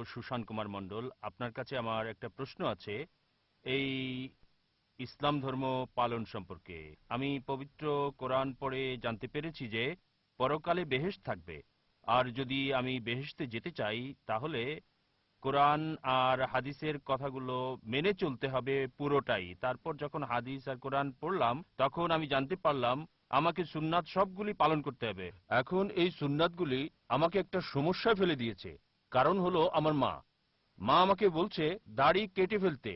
সুশান্ত কুমার মণ্ডল, আপনার কাছে আমার একটা প্রশ্ন আছে। এই ইসলাম ধর্ম পালন সম্পর্কে। আমি পবিত্র কোরআন পড়ে জানতে পেরেছি যে, পরকালে বেহেশ থাকবে। আর যদি আমি বেহেশতে যেতে চাই, তাহলে কোরআন আর হাদিসের কথাগুলো মেনে চলতে হবে পুরোটাই। তারপর যখন হাদিস আর কোরআন পড়লাম, তখন আমি জানতে পারলাম, আমাকে সুন্নাত সবগুলি পালন করতে হবে। এখন এই সুন্নাতগুলি আমাকে একটা সমস্যায় ফেলে দিয়েছে। কারণ হলো আমার মা। মা আমাকে বলছে, দাড়ি কেটে ফেলতে,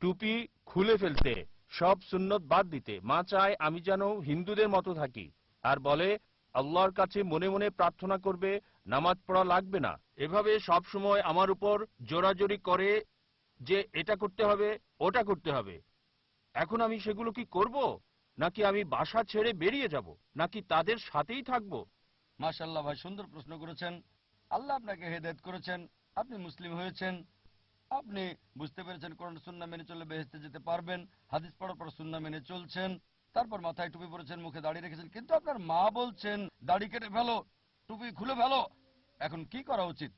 টুপি খুলে ফেলতে, সব সুন্নত বাদ দিতে। মা চায় আমি যেন হিন্দুদের মতো থাকি। আর বলে, আল্লাহর কাছে মনে মনে প্রার্থনা করবে, নামাজ পড়া লাগবে না। এভাবে সব সময় আমার উপর জোরাজোরি করে যে এটা করতে হবে, ওটা করতে হবে। এখন আমি সেগুলো কি করব? নাকি আমি বাসা ছেড়ে বেরিয়ে যাব? নাকি তাদের সাথেই থাকব? মাশাল্লাহ ভাই, সুন্দর প্রশ্ন করেছেন। আল্লাহ আপনাকে হেদায়ত করেছেন, আপনি মুসলিম হয়েছেন, আপনি বুঝতে পেরেছেন কোরআন সুন্না মেনে চলে বেহেস্তে যেতে পারবেন, হাদিস পড়ার পর সুন্না মেনে চলছেন, তারপর মাথায় টুপি পরেছেন, মুখে দাড়ি রেখেছেন, কিন্তু আপনার মা বলছেন, দাড়ি কেটে ফেলো, টুপি খুলে ফেলো। এখন কি করা উচিত?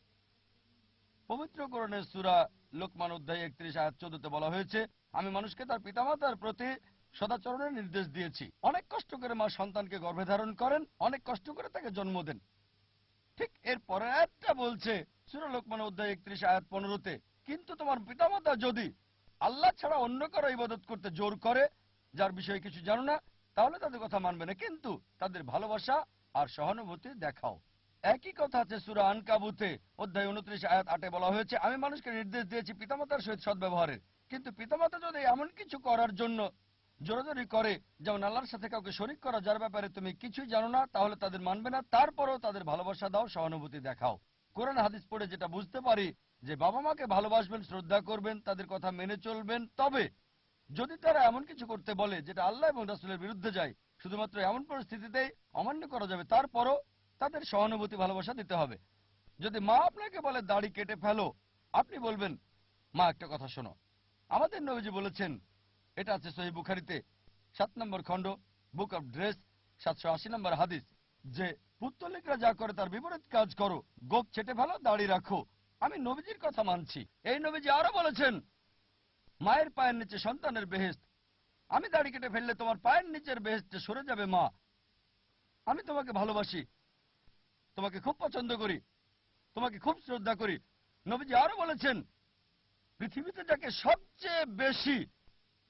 পবিত্র কোরআনের সুরা লোকমান অধ্যায় একত্রিশ, আয়াত চোদ্দতে বলা হয়েছে, আমি মানুষকে তার পিতামাতার প্রতি সদাচরণের নির্দেশ দিয়েছি। অনেক কষ্ট করে মা সন্তানকে গর্ভে ধারণ করেন, অনেক কষ্ট করে তাকে জন্ম দেন। ঠিক এর পরে একটা বলছে, সুরা লোকমান অধ্যায় একত্রিশ, আয়াত পনেরোতে, কিন্তু তোমার পিতামাতা যদি আল্লাহ ছাড়া অন্য কারও ইবাদত করতে জোর করে, যার বিষয়ে কিছু জানো না, তাহলে তাদের কথা মানবে না। কিন্তু তাদের ভালোবাসা আর সহানুভূতি দেখাও। একই কথা আছে সুরা আনকাবুতে, অধ্যায় উনত্রিশ, আয়াত আটে বলা হয়েছে, আমি মানুষকে নির্দেশ দিয়েছি পিতামাতার সহিত সদ্ব্যবহারের। কিন্তু পিতামাতা যদি এমন কিছু করার জন্য জোরাজোরি করে, যেমন আল্লাহর সাথে কাউকে শরিক করা, যার ব্যাপারে তুমি কিছুই জানো না, তাহলে তাদের মানবে না। তারপরেও তাদের ভালোবাসা দাও, সহানুভূতি দেখাও। কোরআন হাদিস পড়ে যেটা বুঝতে পারি, যে বাবা মাকে ভালোবাসবেন, শ্রদ্ধা করবেন, তাদের কথা মেনে চলবেন। তবে যদি তারা এমন কিছু করতে বলে, যেটা আল্লাহ এবং রাসুলের বিরুদ্ধে যায়, শুধুমাত্র এমন পরিস্থিতিতেই অমান্য করা যাবে, তারপরও তাদের সহানুভূতি, ভালোবাসা দিতে হবে। যদি মা আপনাকে বলে, দাড়ি কেটে ফেলো আপনি বলবেন, মা, একটা কথা শোনো। আমাদের নবীজি বলেছেন এটা আছে সহি বুখারিতে। সাত নম্বর খণ্ড, বুক অফ ড্রেস, সাতশো আশি নম্বর হাদিস। যে পুত্তলিকরা যা করে তার বিপরীত কাজ করো, গোপ ছেটে ফেলো, দাড়ি রাখো। আমি নবীজির কথা মানছি। এই নবীজি আরও বলেছেন, মায়ের পায়ের নিচে সন্তানের বেহেস্ত আমি দাড়ি কেটে ফেললে তোমার পায়ের নিচের বেহেস্তে সরে যাবে মা। আমি তোমাকে ভালোবাসি, তোমাকে খুব পছন্দ করি, তোমাকে খুব শ্রদ্ধা করি। নবীজি আরও বলেছেন, পৃথিবীতে যাকে সবচেয়ে বেশি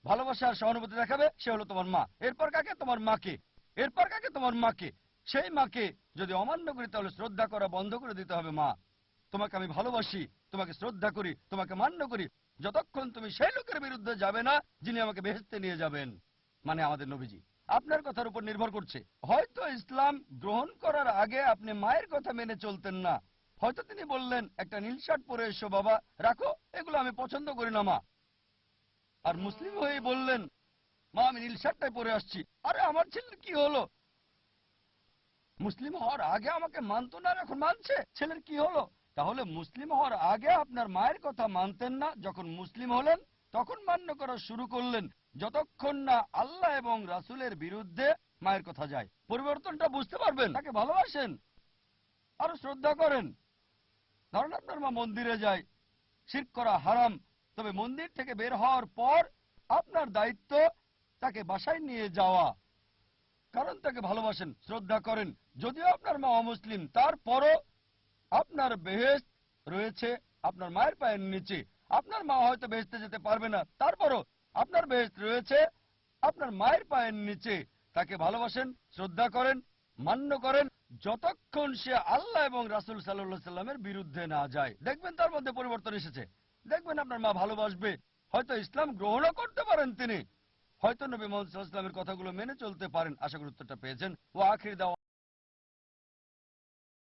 ভালোবাসা আর সহানুভূতি দেখাবে, সে হলো তোমার মা। এরপর কাকে? তোমার মাকে। এরপর কাকে? তোমার মাকে। সেই মাকে যদি অমান্য করি, তাহলে শ্রদ্ধা করা বন্ধ করে দিতে হবে মা। তোমাকে আমি ভালোবাসি, তোমাকে শ্রদ্ধা করি, তোমাকে মান্য করি। যতক্ষণ তুমি সেই লোকের বিরুদ্ধে যাবে না, যিনি আমাকে বেহেস্তে নিয়ে যাবেন মানে আমাদের নবীজি। আপনার কথার উপর নির্ভর করছে। হয়তো ইসলাম গ্রহণ করার আগে আপনি মায়ের কথা মেনে চলতেন না। হয়তো তিনি বললেন, একটা নীল শার্ট পরে এসো বাবা, রাখো, এগুলো আমি পছন্দ করি না মা। আর মুসলিম হয়ে বললেন, মা, আমি নীল শার্টটাই পরে আসছি। আরে, আমার ছেলের কি হলো? মুসলিম হওয়ার আগে আমাকে মানতো না এখন মানছে। ছেলের কি হলো? তাহলে মুসলিম হওয়ার আগে আপনার মায়ের কথা মানতেন না। যখন মুসলিম হলেন, তখন মান্য করা শুরু করলেন। যতক্ষণ না আল্লাহ এবং রাসুলের বিরুদ্ধে মায়ের কথা যায়। পরিবর্তনটা বুঝতে পারবেন। তাকে ভালোবাসেন। আরও শ্রদ্ধা করেন। ধরেন আপনার মা মন্দিরে যায়। শির করা হারাম। তবে মন্দির থেকে বের হওয়ার পর আপনার দায়িত্ব তাকে বাসায় নিয়ে যাওয়া। কারণ তাকে ভালোবাসেন, শ্রদ্ধা করেন। যদিও আপনার মা অমুসলিম, তারপরও আপনার বেহেস্ত রয়েছে, আপনার মায়ের পায়ের নিচে। আপনার মা হয়তো বেহেস্তে যেতে পারবে না, তারপরও আপনার বেহেস্ত রয়েছে, আপনার মায়ের পায়ের নিচে। তাকে ভালোবাসেন, শ্রদ্ধা করেন, মান্য করেন, যতক্ষণ সে আল্লাহ এবং রাসুল সাল্লাহ সাল্লামের বিরুদ্ধে না যায়। দেখবেন তার মধ্যে পরিবর্তন এসেছে। দেখবেন আপনার মা ভালোবাসবে। হয়তো ইসলাম গ্রহণও করতে পারেন তিনি। হয়তো নবী মোহাম্মদ ইসলামের কথাগুলো মেনে চলতে পারেন। আশা করি উত্তরটা পেয়েছেন। ও আখির দাওয়া